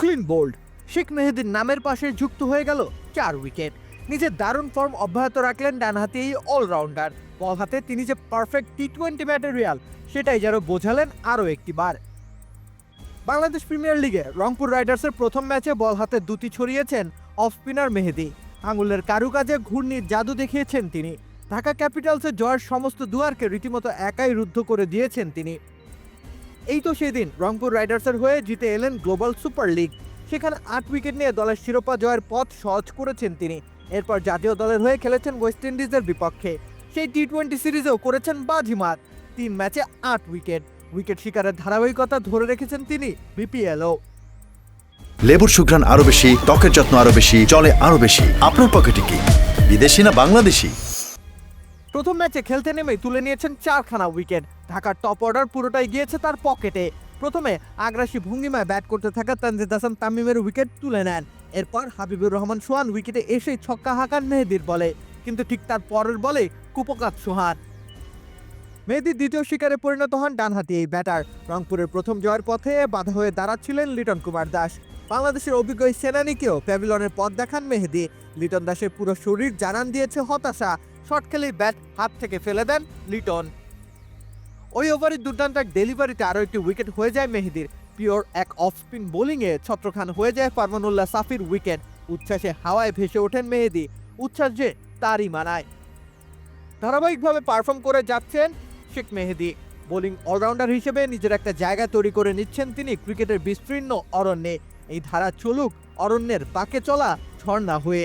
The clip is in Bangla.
Clean bold. শেখ মেহেদির নামের পাশে যুক্ত হয়ে গেল চার উইকেট। নিজের দারুণ ফর্ম অব্যাহত রাখলেন ডানহাতি এই অলরাউন্ডার। বল হাতে তিনি যে পারফেক্ট টি টোয়েন্টি ম্যাটেরিয়াল সেটাই যেন বোঝালেন আরও একটি বার বাংলাদেশ প্রিমিয়ার লিগে রংপুর রাইডার্সের প্রথম ম্যাচে বল হাতে দুটি ছড়িয়েছেন অফ স্পিনার মেহেদি। আঙুলের কারুকাজে ঘূর্ণির জাদু দেখিয়েছেন তিনি। ঢাকা ক্যাপিটালসের জয়ের সমস্ত দুয়ারকে রীতিমতো একাই রুদ্ধ করে দিয়েছেন তিনি। এই তো সেদিন রংপুর রাইডার্সের হয়ে জিতে এলেন গ্লোবাল সুপার লিগ। সেখানে আট উইকেট নিয়ে দলের শিরোপা জয়ের পথ সহজ করেছেন তিনি। এরপর জাতীয় দলের হয়ে খেলেছেন ওয়েস্ট ইন্ডিজের বিপক্ষে। সেই টি টোয়েন্টি সিরিজেও করেছেন বাজিমাত। তিন ম্যাচে আট উইকেট। উইকেট শিকারের ধারাবাহিকতা ধরে রেখেছেন তিনি বিপিএলও। লেবুর সুঘ্রাণ আরও বেশি, ত্বকের যত্ন আরও বেশি, চলে আরও বেশি। আপনার পকেটে কি? বিদেশি না বাংলাদেশি? প্রথম ম্যাচে খেলতে নেমেই তুলে নিয়েছেন চারখানা উইকেট। ঢাকার টপ অর্ডার পুরোটাই গিয়েছে তার পকেটে। প্রথমে আগ্রাসী ভঙ্গিমায় ব্যাট করতে থাকা তানজিদ হাসান তামিমের উইকেট তুলে নেন। এরপর হাবিবুর রহমান সোহান উইকেটে এসেই ছক্কা হাঁকান মেহেদির বলে। কিন্তু ঠিক তার পরের বলে কুপকাত সোহান। মেহেদির দ্বিতীয় শিকারে পরিণত হন ডানহাতি এই ব্যাটার রংপুরের প্রথম জয়ের পথে বাধা হয়ে দাঁড়াচ্ছিলেন লিটন কুমার দাস। বাংলাদেশের অভিজ্ঞ সেনানীকেও প্যাভিলনের পথ দেখান মেহেদি। লিটন দাসের পুরো শরীর জানান দিয়েছে হতাশা। শর্ট খেলেই ব্যাট হাত থেকে ফেলে দেন লিটন। ওই ওভারের দুর্দান্ত এক ডেলিভারিতে আরও একটি উইকেট হয়ে যায় মেহেদির। পিওর এক অফ স্পিন বোলিংয়ে ছত্রখান হয়ে যায় ফারমানুল্লাহ সাফির উইকেট। উচ্ছ্বাসে হাওয়ায় ভেসে ওঠেন মেহেদি। উচ্ছ্বাস যে তারই মানায়। ধারাবাহিকভাবে পারফর্ম করে যাচ্ছেন শেখ মেহেদি। বোলিং অলরাউন্ডার হিসেবে নিজের একটা জায়গা তৈরি করে নিচ্ছেন তিনি ক্রিকেটের বিস্তীর্ণ অরণ্যে। এই ধারা চলুক অরণ্যের পাকে চলা ঝর্ণা হয়ে।